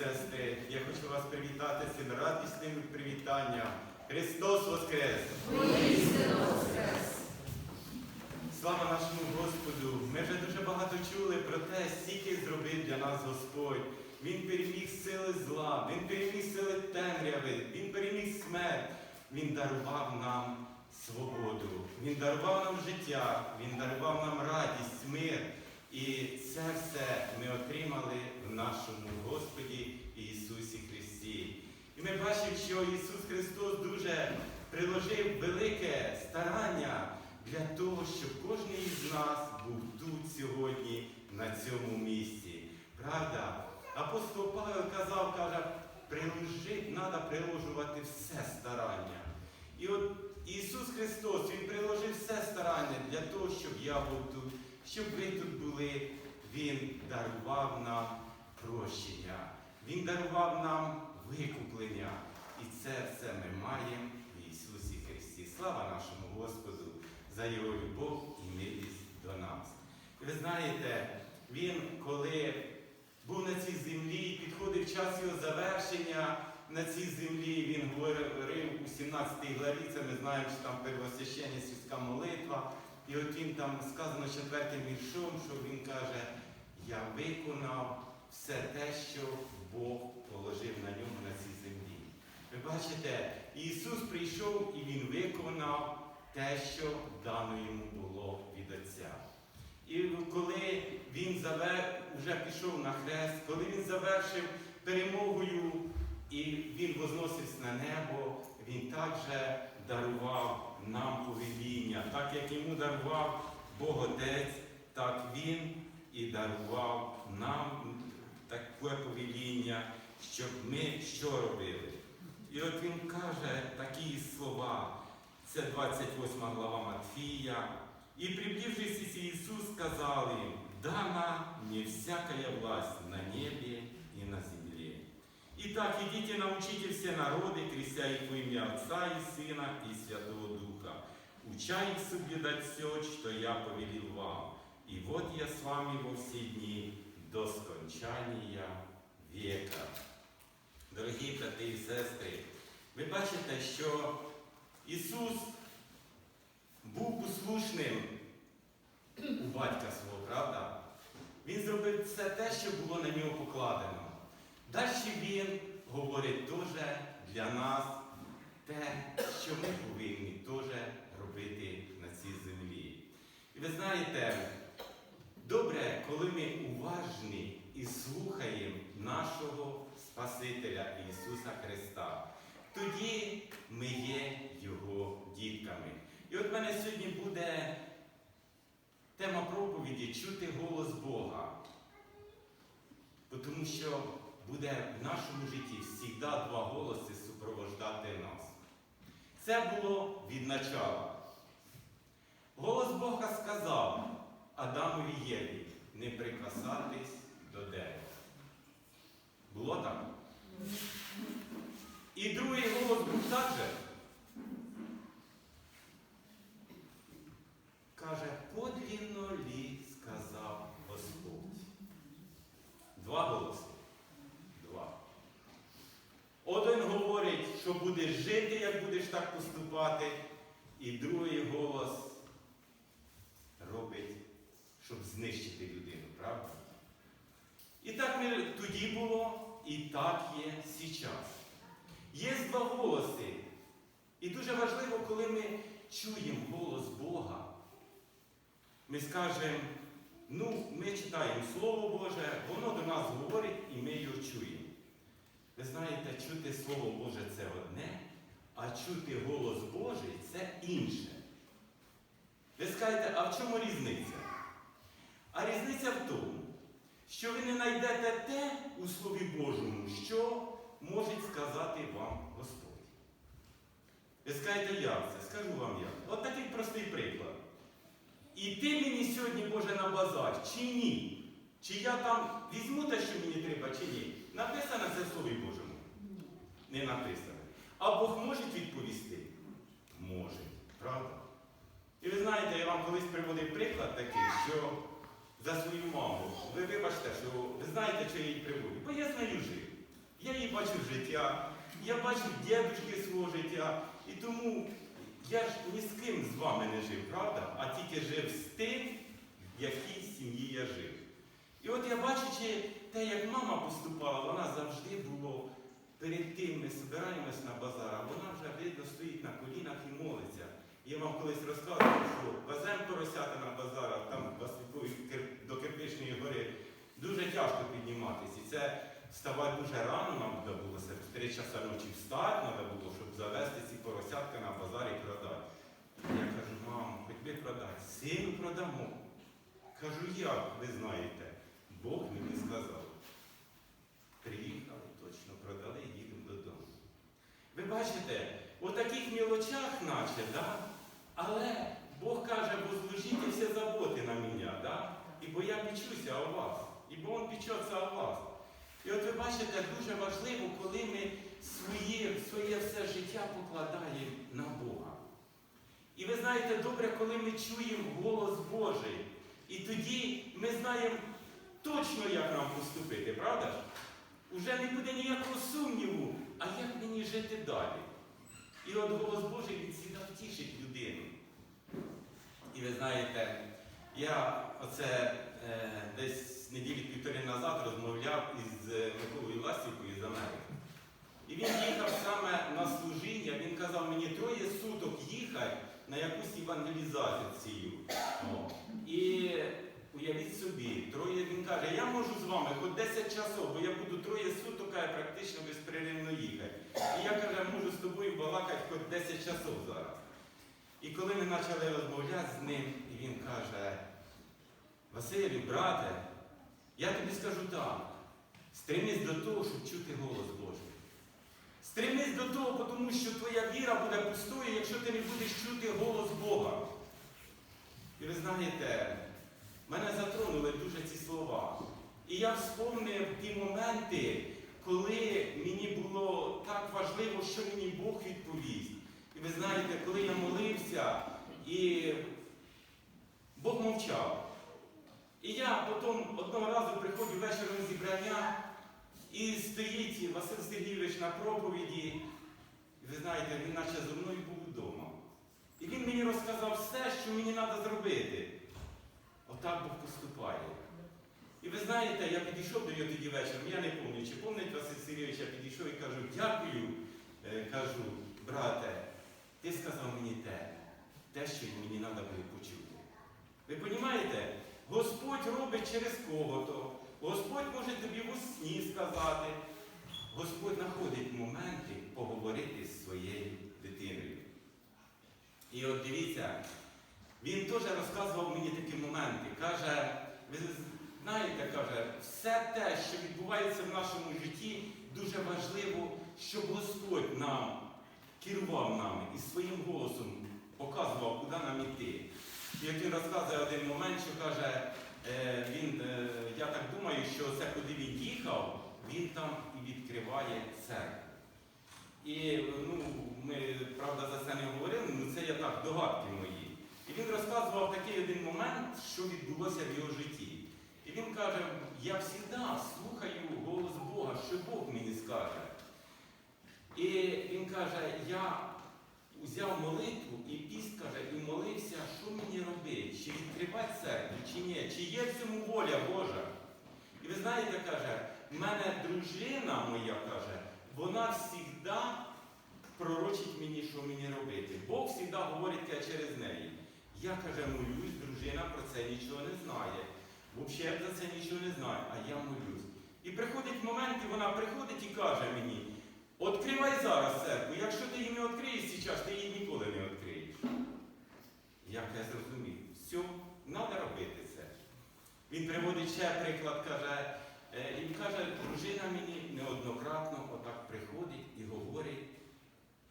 сестри, я хочу вас привітати цим радісним привітанням. Христос Воскрес! Воскрес! Слава нашому Господу! Ми вже дуже багато чули про те, скільки зробив для нас Господь. Він переміг сили зла, Він переміг сили темряви, Він переміг смерть. Він дарував нам свободу, Він дарував нам життя, Він дарував нам радість, мир. І це все ми отримали нашому Господі Ісусі Христі. І ми бачимо, що Ісус Христос дуже приложив велике старання для того, щоб кожен із нас був тут сьогодні, на цьому місці. Правда? Апостол Павел казав, каже, приложи, треба приложувати все старання. І от Ісус Христос, Він приложив все старання для того, щоб я був тут, щоб ви тут були. Він дарував нам прощення. Він дарував нам викуплення. І це все ми маємо в Ісусі Христі. Слава нашому Господу за Його любов і милість до нас. Ви знаєте, Він, коли був на цій землі, підходив час його завершення на цій землі, він говорив у 17 главі, це ми знаємо, що там первосвященницька молитва. І от він там сказано четвертим віршом, що він каже, я виконав все те, що Бог положив на ньому на цій землі. Ви бачите, Ісус прийшов і Він виконав те, що дано йому було від Отця. І коли він завер... вже пішов на хрест, коли він завершив перемогою і він возносився на небо, він також дарував нам повеління. Так як йому дарував Бог Отець, так він і дарував нам таке повеління, щоб ми що робили. І от він каже такі слова, це 28 глава Матфія. И приближившись Иисус сказал им, дана мне всякая власть на небе и на земле. Итак, идите научите все народы, крестя их во имя Отца и Сына и Святого Духа, уча их соблюдать все, что я повелел вам. И вот я с вами во все дни до скончания века. Дорогі брати і сестри, ви бачите, що Ісус був послушним у батька свого, правда? Він зробив все те, що було на нього покладено. Далі він говорить теж для нас те, що ми повинні теж робити на цій землі. І ви знаєте, добре, коли ми уважні і слухаємо нашого Спасителя Ісуса Христа, тоді ми є Його дітками. І от в мене сьогодні буде тема проповіді чути голос Бога. Тому що буде в нашому житті завжди два голоси супровождати нас. Це було від начала. Голос Бога сказав Адамові Єві не прикасатись до дерева. Було так? І другий голос був так же. Каже, подлінно лі сказав Господь. Два голоси. Два. Один говорить, що будеш жити, як будеш так поступати, і другий голос робить, щоб знищити людину, правда? І так ми тоді було, і так є зараз. Є два голоси. І дуже важливо, коли ми чуємо голос Бога, ми скажемо, ну, ми читаємо Слово Боже, воно до нас говорить і ми його чуємо. Ви знаєте, чути Слово Боже це одне, а чути голос Божий це інше. Ви скажете, а в чому різниця? А різниця в тому, що ви не знайдете те у Слові Божому, що може сказати вам Господь. Ви скажете, як це? Скажу вам як. От такий простий приклад. І ти мені сьогодні, Боже, на базар, чи ні? Чи я там візьму те, що мені треба, чи ні? Написано це в Слові Божому? Не написано. А Бог може відповісти? Може. Правда? І ви знаєте, я вам колись приводив приклад такий, що за свою маму, ви вибачте, що ви знаєте, що я її приводив, бо я з нею жив. Я її бачив життя, я бачив дідушки свого життя. І тому я ж ні з ким з вами не жив, правда? А тільки жив з тим, в якій сім'ї я жив. І от я бачачи те, як мама поступала, вона завжди було перед тим, ми збираємось на базар, вона вже видно стоїть на колінах і молиться. Я вам колись розказував, що веземо поросята на базар, а там Василькові кир- до Кирпичної гори дуже тяжко підніматися. І це вставати дуже рано нам було, в 3 часа ночі встати треба було, щоб завести ці поросятка на базар і продати. Я кажу, мамо, хоч би продати, сину продамо. Кажу, як, ви знаєте, Бог мені сказав. Приїхали, точно продали, їдемо додому. Ви бачите, у таких мілочах, наче, да? але Бог каже, возложите всі заботи на мене, да? ібо я печуся о вас, ібо Он печеться о вас. І от ви бачите, дуже важливо, коли ми своє, своє все життя покладаємо на Бога. І ви знаєте, добре, коли ми чуємо голос Божий, і тоді ми знаємо точно, як нам поступити, правда ж? Уже не буде ніякого сумніву, а як мені жити далі? І от голос Божий він завжди втішить людину. І ви знаєте, я оце е, десь неділі півтори назад розмовляв із е, Миколою Ласівкою з Америки. І він їхав саме на служіння, він казав мені троє суток їхати на якусь евангелізацію. О. І уявіть собі, троє він каже, я можу з вами хоч 10 часов, бо я буду троє суток каже, практично безперервно їхати. І я каже, можу з тобою балакати хоч 10 часов зараз. І коли ми почали розмовляти з ним, і він каже, Василю, брате, я тобі скажу так, стремись до того, щоб чути голос Божий. Стремись до того, тому що твоя віра буде пустою, якщо ти не будеш чути голос Бога. І ви знаєте, мене затронули дуже ці слова. І я вспомнив ті моменти, коли мені було так важливо, що мені Бог відповість. І ви знаєте, коли я молився, і Бог мовчав. І я потім одного разу приходжу вечором зібрання, і стоїть Василь Сергійович на проповіді. Ви знаєте, він наче зо мною був вдома. І він мені розказав все, що мені треба зробити. Отак Бог поступає. І ви знаєте, я підійшов до нього тоді вечором, я не пам'ятаю, чи пам'ятаєте Василь Сергійович, я підійшов і кажу, дякую, Е, кажу, брате, ти сказав мені те, те, що мені треба було почути. Ви розумієте? Господь робить через кого-то. Господь може тобі в сні сказати. Господь знаходить моменти поговорити з своєю дитиною. І от дивіться, він теж розказував мені такі моменти. Каже, ви знаєте, каже, все те, що відбувається в нашому житті, дуже важливо, щоб Господь нам керував нами і своїм голосом показував, куди нам іти. І як він розказує один момент, що каже, е, він, е, я так думаю, що це куди він їхав, він там і відкриває церкву. І ну, ми, правда, за це не говорили, але це я так, догадки мої. І він розказував такий один момент, що відбулося в його житті. І він каже, я завжди слухаю голос Бога, що Бог мені скаже. І він каже, я взяв молитву і піст каже, і молився, що мені робити, чи відкривати церкву, чи ні, чи є в цьому воля Божа. І ви знаєте, каже, в мене дружина моя каже, вона завжди пророчить мені, що мені робити. Бог завжди говорить через неї. Я каже, молюсь, дружина про це нічого не знає. Взагалі за це нічого не знає, а я молюсь. І приходить момент, і вона приходить і каже мені, відкривай зараз церкву, якщо ти її не відкриєш зараз, ти її ніколи не відкриєш. Як я зрозумів, все, треба робити це. Він приводить ще приклад, каже, е, і каже, дружина мені неоднократно отак приходить і говорить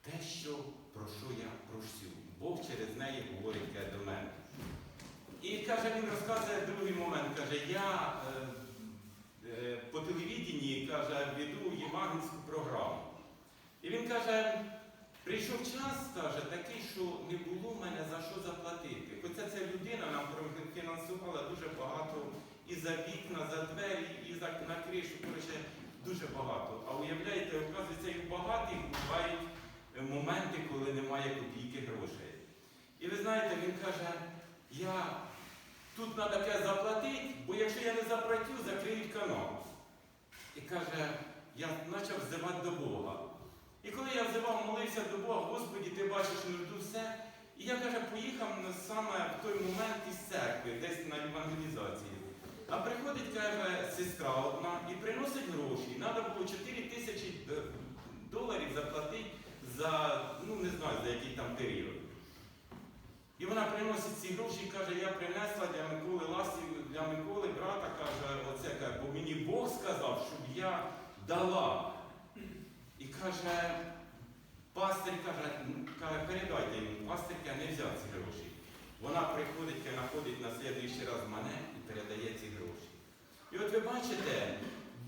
те, що про що я просю. Бог через неї говорить каже, до мене. І каже, він розказує другий момент, каже, я е, е, по телевіденні каже, веду євангельську програму. І він каже, прийшов час, каже, такий, що не було в мене за що заплатити. Хоча ця людина нам профінансувала дуже багато і за вікна, за двері, і за на кришу. Коротше, дуже багато. А уявляєте, оказується, і в багатих бувають моменти, коли немає копійки грошей. І ви знаєте, він каже, я тут треба таке заплатити, бо якщо я не заплатю, закриють канал. І каже, я почав взивати до Бога. І коли я взивав, молився до Бога, Господі, ти бачиш нужду все. І я каже, поїхав саме в той момент із церкви, десь на евангелізації. А приходить, каже, сестра одна і приносить гроші. Треба було 4 тисячі доларів заплатити за, ну не знаю, за який там період. І вона приносить ці гроші і каже, я принесла для Миколи Ласі, для Миколи брата, каже, оце каже, бо мені Бог сказав, щоб я дала. І каже, пастир каже, «Ну, передайте йому, пастир каже, не взяв ці гроші. Вона приходить, каже, знаходить на слідуючий раз мене і передає ці гроші. І от ви бачите,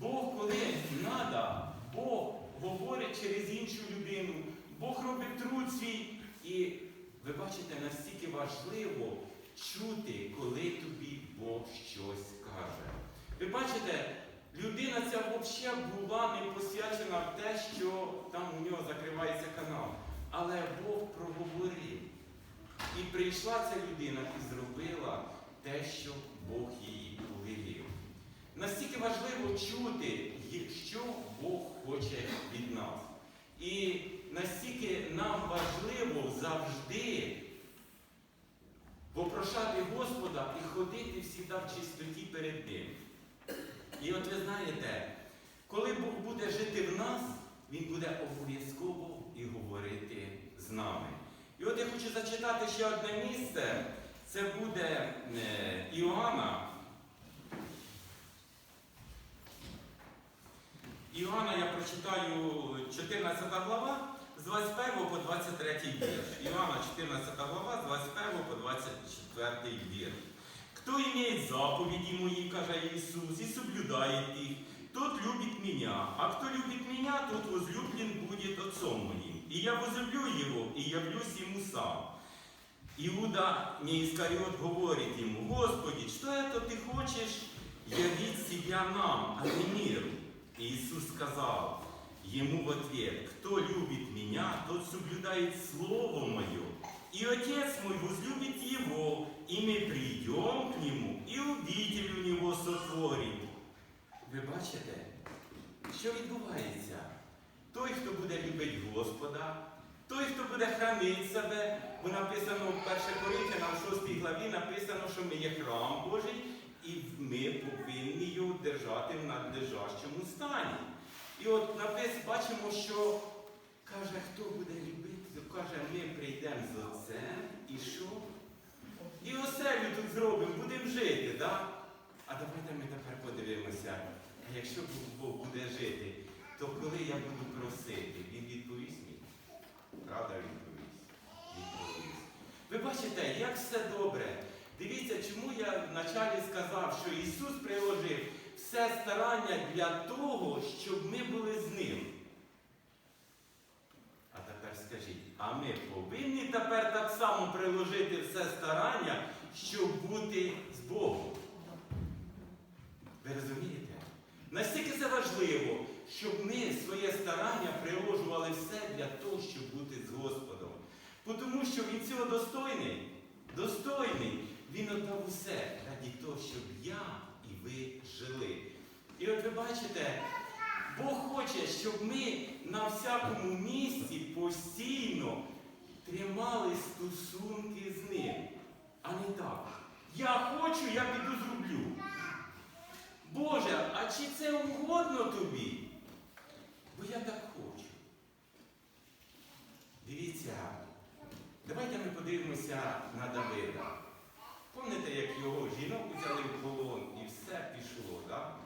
Бог, коли треба, Бог говорить через іншу людину, Бог робить труд свій. І ви бачите, настільки важливо чути, коли тобі Бог щось каже. Ви бачите, людина ця взагалі була не посвячена в те, що там у нього закривається канал. Але Бог проговорив. І прийшла ця людина і зробила те, що Бог їй повелів. Настільки важливо чути, що Бог хоче від нас. І настільки нам важливо завжди попрошати Господа і ходити всіда в чистоті перед Ним. І от ви знаєте, коли Бог буде жити в нас, Він буде обов'язково і говорити з нами. І от я хочу зачитати ще одне місце. Це буде е, Іоанна. Іоанна я прочитаю 14 глава з 21 по 23 вірш. Іоанна 14 глава з 21 по 24 вірш. Кто имеет заповеди мои, каже Иисус, и соблюдает их, тот любит меня. А кто любит меня, тот возлюблен будет Отцом моим. И я возлюблю его, и явлюсь ему сам. Иуда не Искариот говорит ему, Господи, что это ты хочешь явить себя нам, а не миру? Иисус сказал ему в ответ, кто любит меня, тот соблюдает Слово Мое. И Отец мой возлюбит его, и мы придем к нему, и обитель у него сотворим. Ви бачите, що відбувається? Той, хто буде любити Господа, той, хто буде хранити себе, бо написано в 1 Коринтянам 6 главі написано, що ми є храм Божий, і ми повинні його держати в надлежащому стані. І от напис, бачимо, що каже, хто буде любити, каже, ми прийдемо з Отцем і що? І оселю тут зробимо, будемо жити, так? А давайте ми тепер подивимося, а якщо Бог буде жити, то коли я буду просити, він відповість мені? Правда відповість? Відповість. Ви бачите, як все добре. Дивіться, чому я вначалі сказав, що Ісус приложив все старання для того, щоб ми були з Ним. А тепер скажіть, а ми повинні тепер так само приложити все старання, щоб бути з Богом. Ви розумієте? Настільки це важливо, щоб ми своє старання приложували все для того, щоб бути з Господом. Тому що він цього достойний, достойний. Він отдав усе раді того, щоб я і ви жили. І от ви бачите, Бог хоче, щоб ми на всякому місці постійно тримали стосунки з ним. А не так. Я хочу, я піду зроблю. Боже, а чи це угодно тобі? Бо я так хочу. Дивіться, давайте ми подивимося на Давида. Пам'ятаєте, як його жінок взяли в полон і все пішло, так?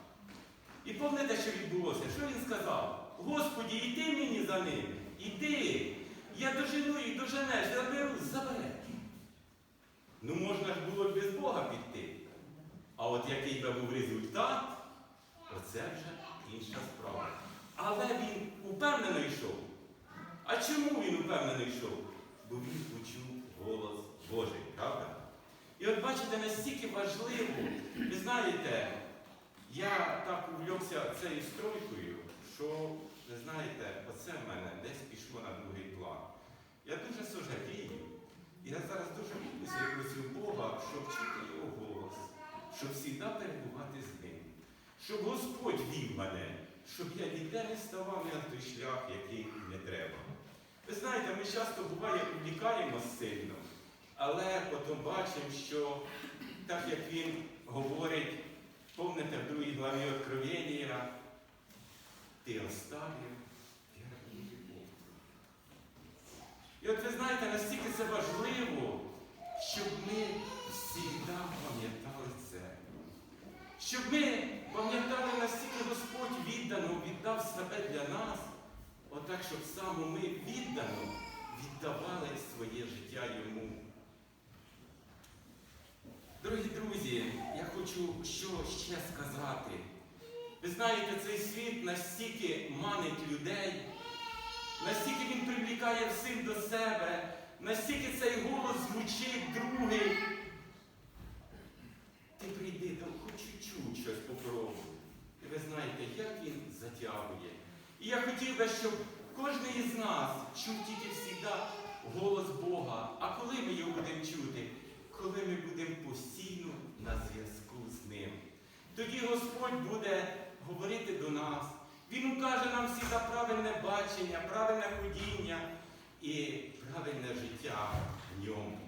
І пам'ятаєте, що відбулося? Що він сказав? Господі, йди мені за ним, іди. Я дожену і доженеш, заберу, забере. Ну можна ж було без Бога піти. А от який би був результат, оце вже інша справа. Але він упевнено йшов. А чому він упевнено йшов? Бо він почув голос Божий, правда? І от бачите, настільки важливо, ви знаєте, я так увлекся цією стройкою, що, ви знаєте, оце в мене десь пішло на другий. Я дуже сожалію. І я зараз дуже просив Бога, щоб чути його голос, щоб завжди перебувати з ним. Щоб Господь вів мене, щоб я ніде не ставав на той шлях, який не треба. Ви знаєте, ми часто буває увлікаємо сильно, але потім бачимо, що так як він говорить, помните в другій главі Откровення, ти оставив вірну любов. І от ви знаєте, настільки це важливо, щоб ми завжди пам'ятали це. Щоб ми пам'ятали, настільки Господь віддано віддав себе для нас, отак, щоб саме ми віддано віддавали своє життя йому. Дорогі друзі, я хочу що ще сказати. Ви знаєте, цей світ настільки манить людей, настільки він привлікає всіх до себе, настільки цей голос звучить другий. Ти прийди, да хоч чуть-чуть щось попробуй. І ви знаєте, як він затягує. І я хотів би, щоб кожен із нас чув тільки завжди голос Бога. А коли ми його будемо чути? Коли ми будемо постійно на зв'язку з ним. Тоді Господь буде говорити до нас. Він укаже нам всі за правильне бачення, правильне ходіння і правильне життя в ньому.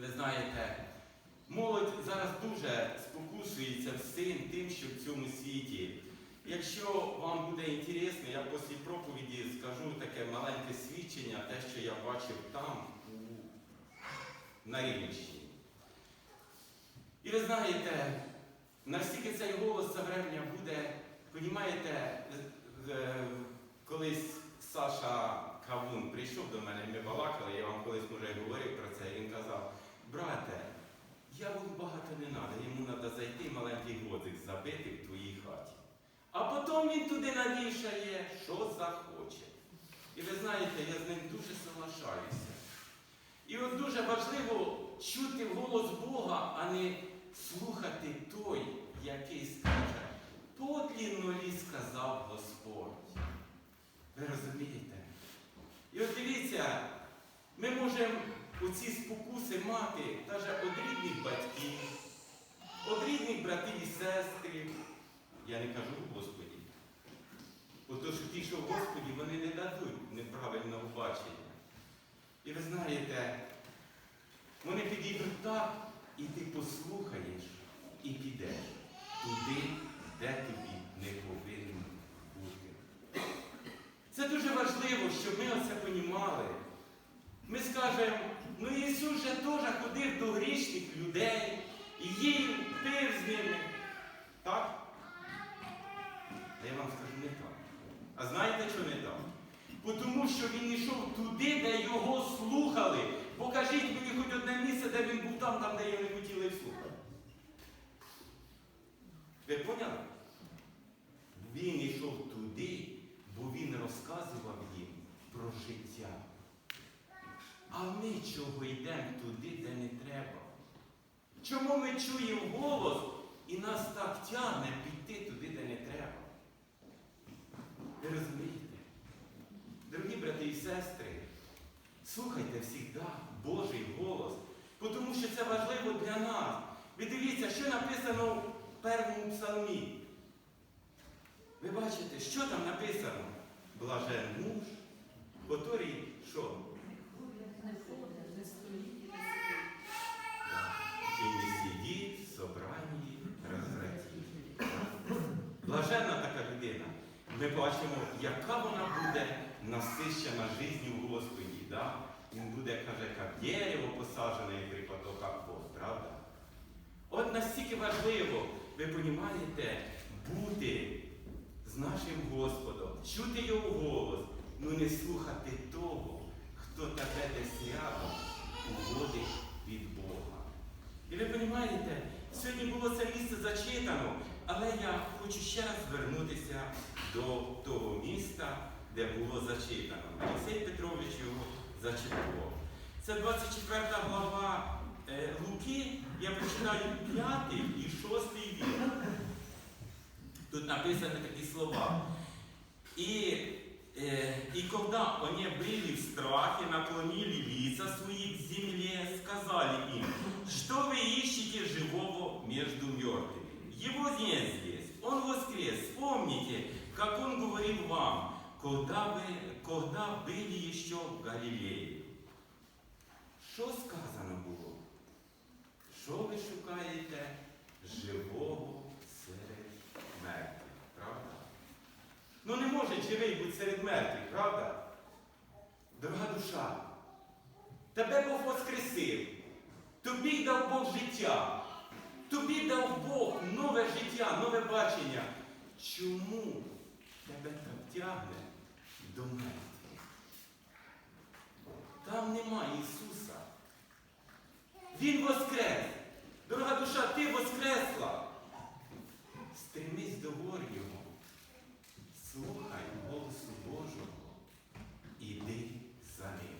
Ви знаєте, молодь зараз дуже спокушується всім тим, що в цьому світі. Якщо вам буде інтересно, я після проповіді скажу таке маленьке свідчення, те, що я бачив там, на Рівненщині. І ви знаєте, наскільки цей голос за врем'я буде, понімаєте, з- колись Саша Кавун прийшов до мене, ми балакали, я вам колись може говорив про це, і він казав, брате, яблук багато не треба, йому треба зайти маленький годик забити в твоїй хаті. А потім він туди навішає, що захоче. І ви знаєте, я з ним дуже соглашаюся. І от дуже важливо чути голос Бога, а не слухати той, який скаже, подлінно лі сказав Господь. Ви розумієте? І от дивіться, ми можемо оці спокуси мати навіть від рідних батьків, від рідних братів і сестри. Я не кажу Господі. Бо то, що ті, що в Господі, вони не дадуть неправильного бачення. І ви знаєте, вони підійдуть так, і ти послухаєш і підеш туди, де тобі не повинно бути. Це дуже важливо, щоб ми оце понімали. Ми скажемо, ну Ісус же теж ходив до грішних людей і їв, пив з ними. Так? А я вам скажу не так. А знаєте, що не так? Бо Тому що він йшов туди, де його слухали. Покажіть мені хоч одне місце, де він був там, там, де його не хотіли слухати. Ви поняли? Він йшов туди, бо він розказував їм про життя. А ми чого йдемо туди, де не треба? Чому ми чуємо голос і нас так тягне піти туди, де не треба? Ви розумієте? Дорогі брати і сестри, слухайте завжди Божий голос, тому що це важливо для нас. Ви дивіться, що написано в першому псалмі. Ви бачите, що там написано? Блажен муж, котрий що? І не сидіть в собранні розвратів. Блаженна така людина. Ми бачимо, яка вона буде насищена життю в Господі. Да? Він буде, каже, як дерево посаджене при потоках вод, правда? От настільки важливо, ви розумієте, бути з нашим Господом, чути його голос, ну не слухати того, хто тебе десь рядом уводить від Бога. І ви розумієте, сьогодні було це місце зачитано, але я хочу ще раз звернутися до того міста, де було зачитано. Олексій Петрович його зачитував. Це 24 глава е, Луки, я починаю 5 і 6 вірш. Тут написані такі слова. И, э, и когда они были в страхе, наклонили лица свои к земле, сказали им, что вы ищете живого между мертвыми? Его нет здесь, он воскрес. Вспомните, как он говорил вам, когда вы, когда были еще в Галилее. Що сказано було? Що ви шукаєте живого серед мертвих, правда? Ну не може живий бути серед мертвих, правда? Дорога душа, тебе Бог воскресив, тобі дав Бог життя, тобі дав Бог нове життя, нове бачення. Чому тебе так тягне до мертвих? Там нема Ісуса. Він воскрес. Дорога душа, ти воскресла. Стремись до гор Його. Слухай голосу Божого, іди за ним.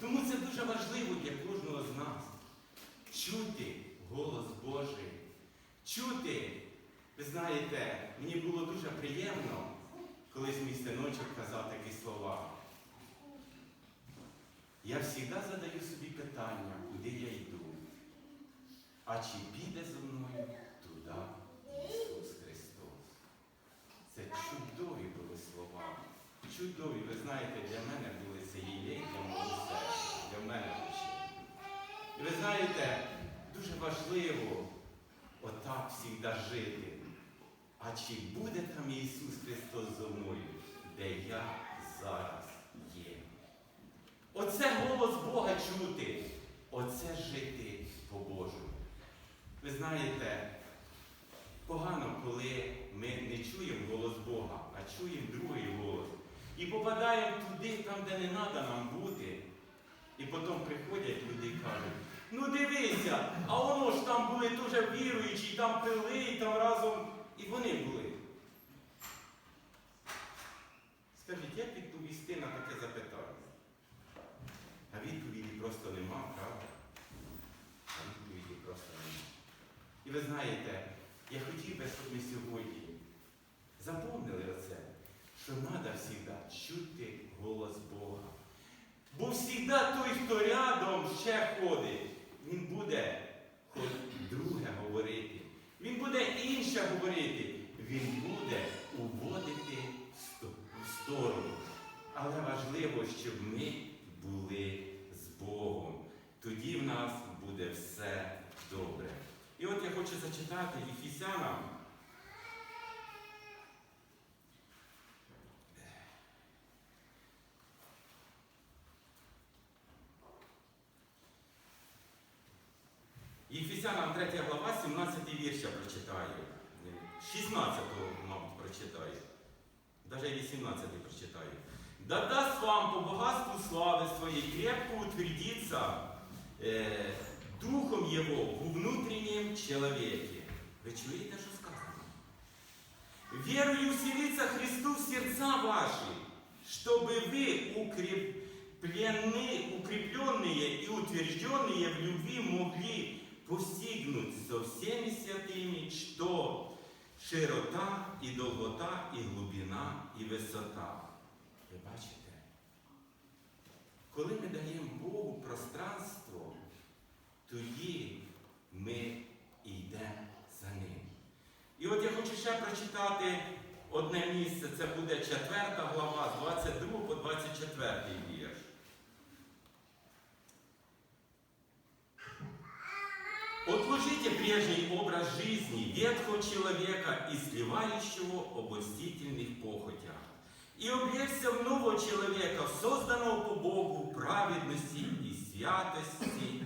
Тому це дуже важливо для кожного з нас. Чути голос Божий. Чути, ви знаєте, мені було дуже приємно, колись мій синочок казав такі слова. Я завжди задаю собі питання, куди я йду. А чи піде зо мною туди Ісус Христос? Це чудові були слова. Чудові, ви знаєте, для мене були це єлей для мого серця, для мене душі. І ви знаєте, дуже важливо отак завжди жити. А чи буде там Ісус Христос зо мною, де я зараз є? Оце голос Бога чути, оце жити по-божому. Ви знаєте, погано, коли ми не чуємо голос Бога, а чуємо другий голос. І попадаємо туди, там, де не треба нам бути. І потім приходять люди і кажуть, ну дивися, а воно ж там були дуже віруючі, там пили, і там разом. Вони були. Скажіть, як відповісти на таке запитання? А відповіді просто нема, правда? А відповіді просто нема. І ви знаєте, я хотів би, щоб ми сьогодні запомнили оце, що треба завжди чути голос Бога. Бо завжди той, хто рядом ще ходить, він буде. Він буде інше говорити. Він буде уводити в сторону. Але важливо, щоб ми були з Богом. Тоді в нас буде все добре. І от я хочу зачитати Ефесянам. Єфесянам 3 глава, 17 вірша прочитаю. 16, мабуть, прочитаю. Даже 18 прочитаю. Да даст вам по богатству славы своей крепко утвердиться э, духом его в внутреннем человеке. Ви чуєте, що сказано? Верою вселиться Христу в сердца ваши, чтобы вы укрепленные, укрепленные и утвержденные в любви могли постигнуть со всеми святыми, что широта і долгота, і глибина, і висота. Ви бачите? Коли ми даємо Богу пространство, тоді ми йдемо за ним. І от я хочу ще прочитати одне місце, це буде 4 глава, з 22 по 24 вірш. Отложите прежний образ жизни ветхого человека, изливающего обольстительных похотях, и облечься в нового человека, созданного по Богу праведности и святости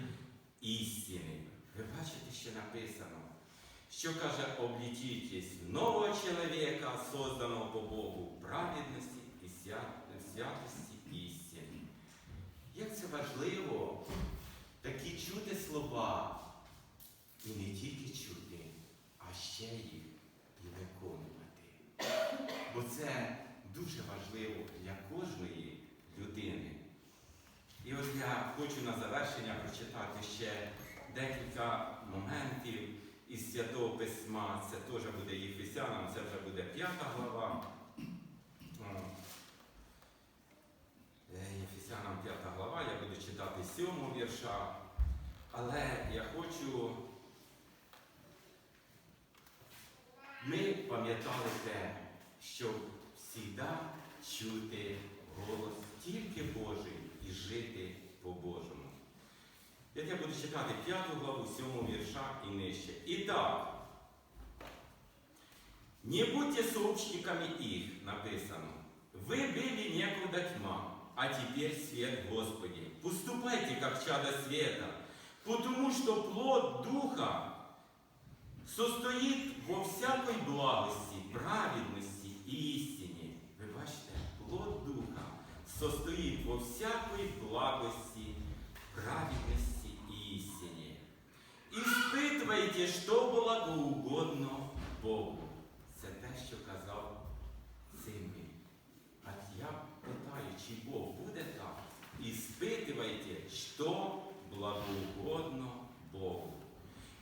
істини. Ви бачите, що написано, що каже, облічітесь в нового чоловіка, созданого по Богу праведності і святості істини. Як це важливо такі чути слова і не тільки чути, а ще їх і виконувати. Бо це дуже важливо для кожної людини. І от я хочу на завершення прочитати ще декілька моментів із Святого Письма. Це теж буде Єфесянам, це вже буде п'ята глава. Е, Єфесянам 5 глава, я буду читати 7 вірша. Але я хочу Ми пам'ятали те, щоб завжди чути голос тільки Божий і жити по-божому. Я тебе буду читати 5 главу 7 вірша і нижче. І так. Не будьте сообщниками их, написано. Вы были некогда тьма, а теперь свет Господи. Поступайте, как чадо света, потому что плод Духа состоит во всякой благости, праведности и истине. Ви бачите, плод Духа состоит во всякой благости, праведности и истине. Испытывайте, що благоугодно Богу. Це те, що казав Симвій. А я питаю, чи Бог буде так? Испытывайте, що благоугодно Богу.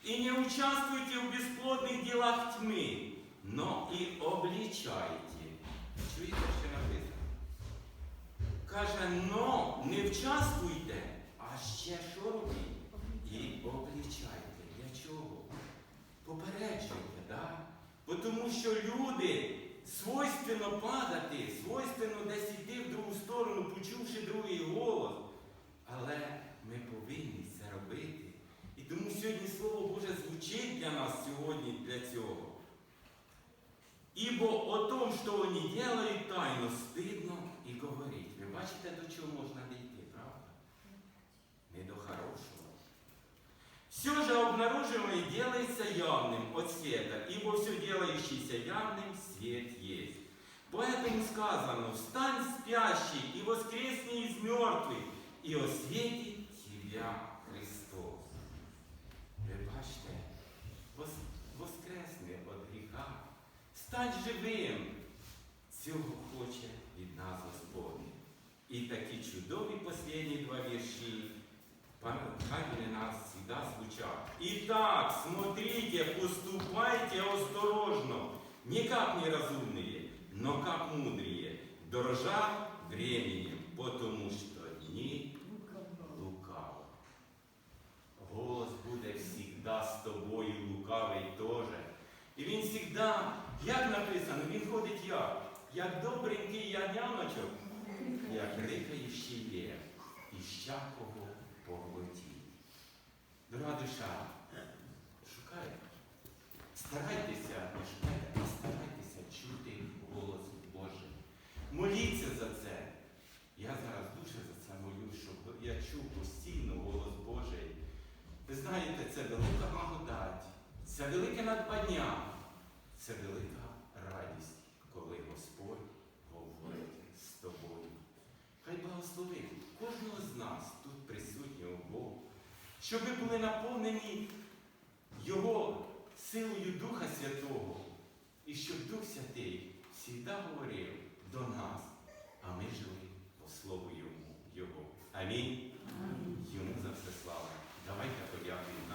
И не участвуйте в бесплодных делах тьмы, но и обличайте. Чуєте, що написано? Каже, но не вчаствуйте, а ще що робіть? І облічайте. Для чого? Попереджуйте, да? Бо Тому що люди свойственно падати, свойственно десь йти в другу сторону, почувши другий голос. Але ми повинні це робити. І тому сьогодні Слово Боже звучить для нас сьогодні для цього. Ібо о том, що вони делають тайно, стидно і говорить. Ви бачите, до чого можна дійти, правда? Не до хорошого. Все же обнаруживаемое делается явным от света, ибо все делающееся явным свет есть. Поэтому сказано, встань спящий и воскресни из мертвых, и осветит тебя стань живим. Цього хоче від нас Господь. І такі чудові останні два вірші Хай вони нас всегда звучат. Итак, смотрите, поступайте осторожно, не как неразумные, но как мудрые, дорожа временем, потому что дни лукаво. Голос буде всегда з тобою, лукавий теж. І він всегда, як написано, він ходить як? Як добренький яняночок, як рикаючий лев, і щакого поглотіть. Дорога душа, шукай. Старайтеся, не шукайте, а старайтеся чути голос Божий. Моліться за це. Я зараз дуже за це молюсь, щоб я чув постійно голос Божий. Ви знаєте, це велика благодать, це велике надбання, це велика радість, коли Господь говорить з тобою. Хай благословить кожного з нас, тут присутнього Бога, щоб ми були наповнені Його силою Духа Святого і щоб Дух Святий завжди говорив до нас, а ми жили по Слову Йому Його. Амінь. Амінь. Йому за все слава. Давайте подякуємо.